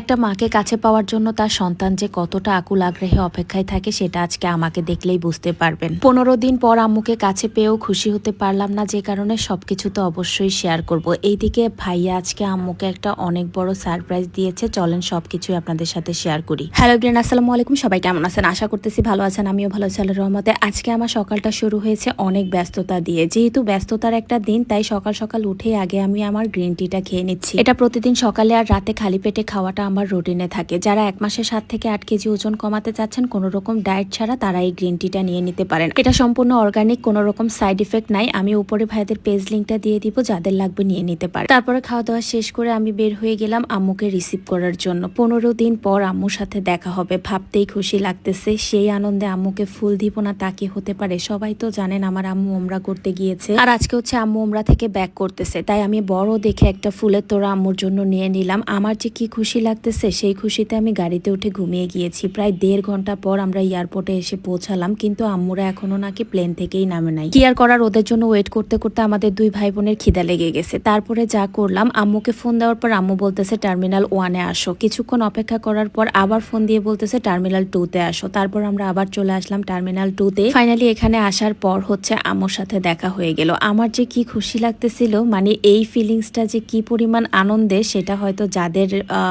একটা মাকে কাছে পাওয়ার জন্য তার সন্তান যে কতটা আকুল আগ্রহে অপেক্ষায় থাকে সেটা আজকে আমাকে দেখলেই বুঝতে পারবেন। পনেরো দিন পর আম্মুকে কাছে পেয়েও খুশি হতে পারলাম না, যে কারণে সবকিছু তো অবশ্যই শেয়ার করব। এইদিকে ভাইয়া আজকে আম্মুকে একটা অনেক বড় সারপ্রাইজ দিয়েছে। চলেন সবকিছুই আপনাদের সাথে শেয়ার করি। হ্যালো গ্রেন আসসালামু আলাইকুম। সবাই কেমন আছেন? আশা করতেছি ভালো আছেন। আমিও ভালো আছি আল্লাহর রহমতে। আজকে আমার সকালটা শুরু হয়েছে অনেক ব্যস্ততা দিয়ে। যেহেতু ব্যস্ততার একটা দিন, তাই সকাল সকাল উঠে আগে আমি আমার গ্রিন টিটা খেয়ে নিচ্ছি। এটা প্রতিদিন সকালে আর রাতে খালি পেটে খাওয়াটা আমার রুটিনে থাকে। যারা এক মাসে সাত থেকে আট কেজি ওজন কমাতে চাচ্ছেন, কোনো রকম ডায়েট ছাড়া তারা এই গ্রিন টিটা নিয়ে নিতে পারেন। এটা সম্পূর্ণ অর্গানিক, কোনো রকম সাইড ইফেক্ট নাই। আমি উপরে ভাইদের পেজ লিঙ্কটা দিয়ে দিব, যাদের লাগবে নিয়ে নিতে পারে। তারপরে খাওয়া দাওয়া শেষ করে আমি বের হয়ে গেলাম আম্মুকে রিসিভ করার জন্য। পনেরো দিন পর আম্মুর সাথে দেখা হবে। ভাবতেই খুশি লাগতেছে, সেই আনন্দে আম্মুকে ফুল দিব না তা কি হতে পারে? সবাই তো জানেন আমার আম্মু ওমরা করতে গিয়েছে। আর আজকে হচ্ছে আম্মু ওমরা থেকে ব্যাক করতেছে। তাই আমি বড় দেখে একটা ফুলের তোড়া আম্মুর জন্য নিয়ে নিলাম। আমার যে কি খুশি লাগতেছে, সেই খুশিতে আমি গাড়িতে উঠে ঘুমিয়ে গিয়েছি। প্রায় দেড় ঘণ্টা পর আমরা এয়ারপোর্টে এসে পৌঁছালাম, কিন্তু আম্মুরা এখনও নাকি প্লেন থেকেই নামে নাই। কি আর করার, ওদের জন্য ওয়েট করতে করতে আমাদের দুই ভাই বোনের খিদা লেগে গেছে। তারপরে যা করলাম, আম্মুকে ফোন দেওয়ার পর আম্মু বলতেছে, টার্মিনাল ওয়ানে আসো। কিছুক্ষণ অপেক্ষা করার পর আবার ফোন দিয়ে বলতেছে, টার্মিনাল টুতে আসো। তারপর আমরা আবার চলে আসলাম টার্মিনাল টুতে। ফাইনালি এখানে আসার পর হচ্ছে আম্মুর সাথে দেখা হয়ে গেল। আমার যে কি খুশি লাগতেছিল মানে এই ফিলিংসটা যে কি পরিমাণ আনন্দে, সেটা হয়তো যাদের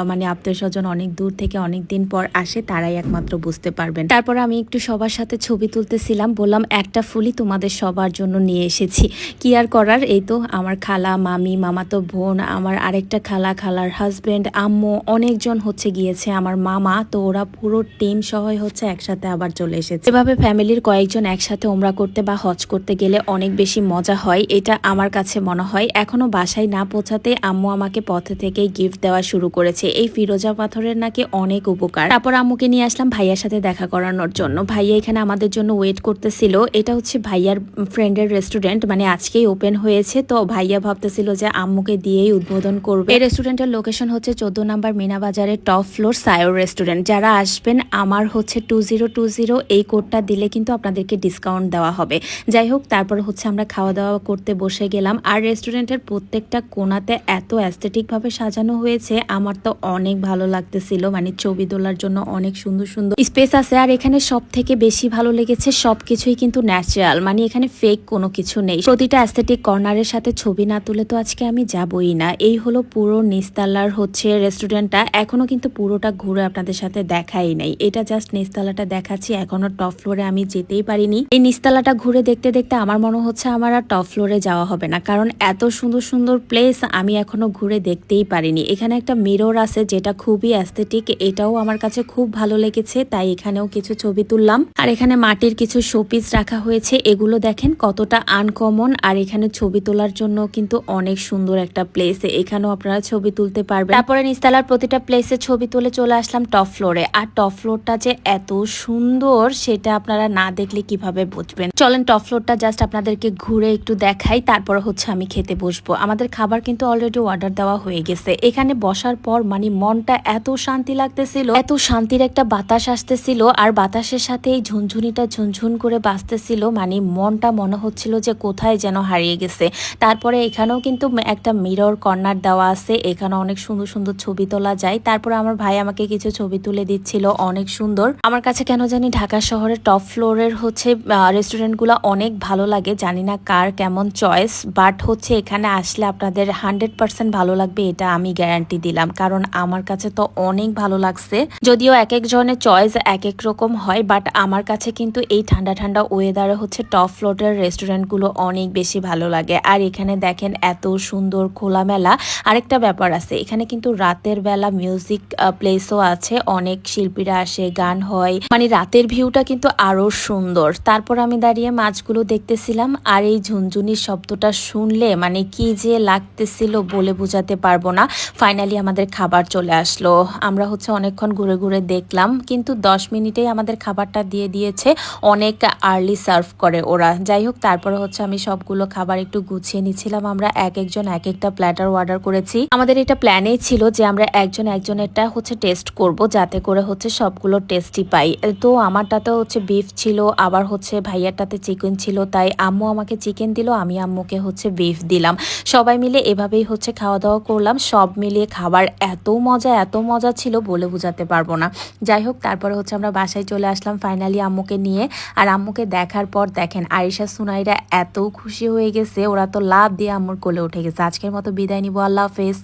মানে আত্মীয় স্বজন অনেক দূর থেকে অনেক দিন পর আসে, তারাই একমাত্র বুঝতে পারবেন। তারপর আমি একটু সবার সাথে ছবি তুলতেছিলাম, বললাম, একটা ফুলই তোমাদের সবার জন্য নিয়ে এসেছি। কি আর করার? এই তো, আমার খালা, মামি, মামাতো বোন, আমার আরেকটা খালা, খালার হাজবেন্ড আম্মু, অনেকজন হচ্ছে গিয়েছে, আমার মামা, তো ওরা পুরো টিম সহই হচ্ছে একসাথে আবার চলে এসেছে। এভাবে ফ্যামিলির কয়েকজন একসাথে ওমরা করতে বা হজ করতে গেলে অনেক বেশি মজা হয়, এটা আমার কাছে মনে হয়। এখনও বাসায় না পৌঁছাতে আম্মু আমাকে পথে থেকেই গিফট দেওয়া শুরু করেছে। এই ফিরোজা পাথরের নাকি অনেক উপকার। তারপর আম্মুকে নিয়ে আসলাম ভাইয়ার সাথে দেখা করানোর জন্য। ভাইয়া এখানে আমাদের জন্য ওয়েট করতেছিল। এটা হচ্ছে ভাইয়ার ফ্রেন্ডের রেস্টুরেন্ট মানে আজকেই ওপেন হয়েছে। তো ভাইয়া ভাবতেছিল যে আম্মুকে দিয়েই উদ্বোধন করবে। এই রেস্টুরেন্টের লোকেশন হচ্ছে চোদ্দ নাম্বার মিনা বাজারের টপ ফ্লোর সায়র রেস্টুরেন্ট যারা আসবেন, আমার হচ্ছে টু জিরো টু জিরো এই কোডটা দিলে কিন্তু আপনাদেরকে ডিসকাউন্ট দেওয়া হবে। যাই হোক, তারপর হচ্ছে আমরা খাওয়া দাওয়া করতে বসে গেলাম। আর রেস্টুরেন্টের প্রত্যেকটা কোনাতে এত অ্যাস্থেটিক ভাবে সাজানো হয়েছে, আমার তো অনেক ভালো লাগতেছিল। মানে ছবি তোলার জন্য অনেক সুন্দর সুন্দর স্পেস আছে। আর এখানে সব থেকে বেশি ভালো লেগেছে সবকিছুই কিন্তু ন্যাচারাল মানে এখানে ফেক কোনো কিছু নেই। প্রতিটা অ্যাস্থেটিক কর্নারের সাথে ছবি না তুলে তো আজকে আমি যাবই না। এই হলো পুরো নিস্তালার হচ্ছে রেস্টুরেন্টটা এখনও কিন্তু পুরোটা ঘুরে আপনাদের সাথে দেখাই নাই। এটা জাস্ট নিস্তালাটা দেখাচ্ছি। এখনও টপ ফ্লোরে আমি যেতেই পারিনি। এই নিস্তালাটা ঘুরে দেখতে দেখতে আমার মনে হচ্ছে আমার আর টপ ফ্লোরে যাওয়া হবে না। কারণ এত সুন্দর সুন্দর প্লেস আমি এখনও ঘুরে দেখতেই পারিনি। এখানে একটা মিরর আছে যেটা খুবই অ্যাস্থেটিক এটাও আমার কাছে খুব ভালো লেগেছে, তাই এখানেও কিছু ছবি তুললাম। আর এখানে মাটির কিছু শোপিস রাখা হয়েছে, এগুলো দেখেন কতটা আনকমন আর এখানে ছবি তোলার জন্য কিন্তু অনেক সুন্দর একটা প্লেস এখানেও আপনারা ছবি তুলতে পারবেন। তারপরে নিস্তালার প্রতিটা প্লেসে ছবি তুলে চলে আসলাম টপ ফ্লোরে আর টপ ফ্লোরটা যে এত সুন্দর, সেটা আপনারা না দেখলে কীভাবে বুঝবেন? চলেন টপ ফ্লোরটা জাস্ট আপনাদেরকে ঘুরে একটু দেখাই, তারপর হচ্ছে আমি খেতে বসবো। আমাদের খাবার কিন্তু অলরেডি অর্ডার দেওয়া হয়ে গেছে। এখানে বসার পর মানে মনটা এত শান্তি লাগতেছিল, এত শান্তির একটা বাতাস আসতেছিল আর বাতাসের সাথে এই ঝুনঝুনিটা ঝুনঝুন করে বাঁচতেছিল মানে মনটা মনে হচ্ছিল যে কোথায় যেন হারিয়ে গেছে। তারপরে এখানেও কিন্তু একটা মিরর কর্নার দেওয়া আছে এখানে অনেক সুন্দর সুন্দর ছবি তোলা যায়। তারপরে আমার ভাই আমাকে কিছু ছবি তুলে দিচ্ছিল, অনেক সুন্দর। আমার কাছে কেন জানি ঢাকা শহরের টপ ফ্লোরের হচ্ছে রেস্টুরেন্টগুলো অনেক ভালো লাগে, জানি না কার কেমন চয়েস বাট হচ্ছে এখানে আসলে আপনাদের হান্ড্রেড পার্সেন্ট ভালো লাগবে, এটা আমি গ্যারান্টি দিলাম। কারণ আমার কাছে তো অনেক ভালো লাগছে। যদিও এক এক জনের চয়েস এক এক রকম হয় বাট আমার কাছে কিন্তু এই ঠান্ডা ঠান্ডা ওয়েদারে হচ্ছে টপ ফ্লোরের রেস্টুরেন্টগুলো অনেক বেশি ভালো লাগে। আর এখানে দেখেন এত সুন্দর খোলামেলা আরেকটা ব্যাপার আছে, এখানে কিন্তু রাতের বেলা মিউজিক প্লেসও আছে, অনেক শিল্পীরা আসে, গান হয় মানে রাতের ভিউটা কিন্তু আরও সুন্দর। তারপর আমি দাঁড়িয়ে মাছগুলো দেখতেছিলাম, আর এই ঝুনঝুনির শব্দটা শুনলে মানে কি যে লাগতেছিল বলে বোঝাতে পারব না। ফাইনালি আমাদের খাবার চলে আসলো। আমরা হচ্ছে অনেকক্ষণ ঘুরে ঘুরে দেখলাম, কিন্তু দশ মিনিটেই আমাদের খাবারটা দিয়ে দিয়েছে, অনেক আর্লি সার্ভ করে ওরা। যাই হোক, তারপরে হচ্ছে আমি সবগুলো খাবার একটু গুছিয়ে নিচ্ছিলাম। আমরা এক একজন, এক একটা প্ল্যাটার অর্ডার করেছি। আমাদের এটা প্ল্যানেই ছিল যে আমরা একজন, একজনেরটা হচ্ছে টেস্ট করব, যাতে করে হচ্ছে সবগুলো টেস্টই পাই। তো আমারটাতে হচ্ছে বিফ ছিল, আবার হচ্ছে ভাইয়ারটাতে চিকেন ছিল, তাই আম্মু আমাকে চিকেন দিল, আমি আম্মুকে হচ্ছে বিফ দিলাম। সবাই মিলে এভাবেই হচ্ছে খাওয়া দাওয়া করলাম, সব মিলিয়ে খাবার এত মজা, এত মজা ছিল বলে বোঝাতে পারব না। যাই হোক, তারপরে হচ্ছে আমরা বাসায় চলে আসলাম ফাইনালি আম্মুকে নিয়ে। আর আম্মুকে দেখার পর দেখেন আয়েশা সুনাইরা এত খুশি হয়ে গেছে, ওরা তো লাভ দিয়ে আম্মুর কোলে উঠে গেছে। আজকের মতো বিদায় নিব, আল্লাহ হাফেজ।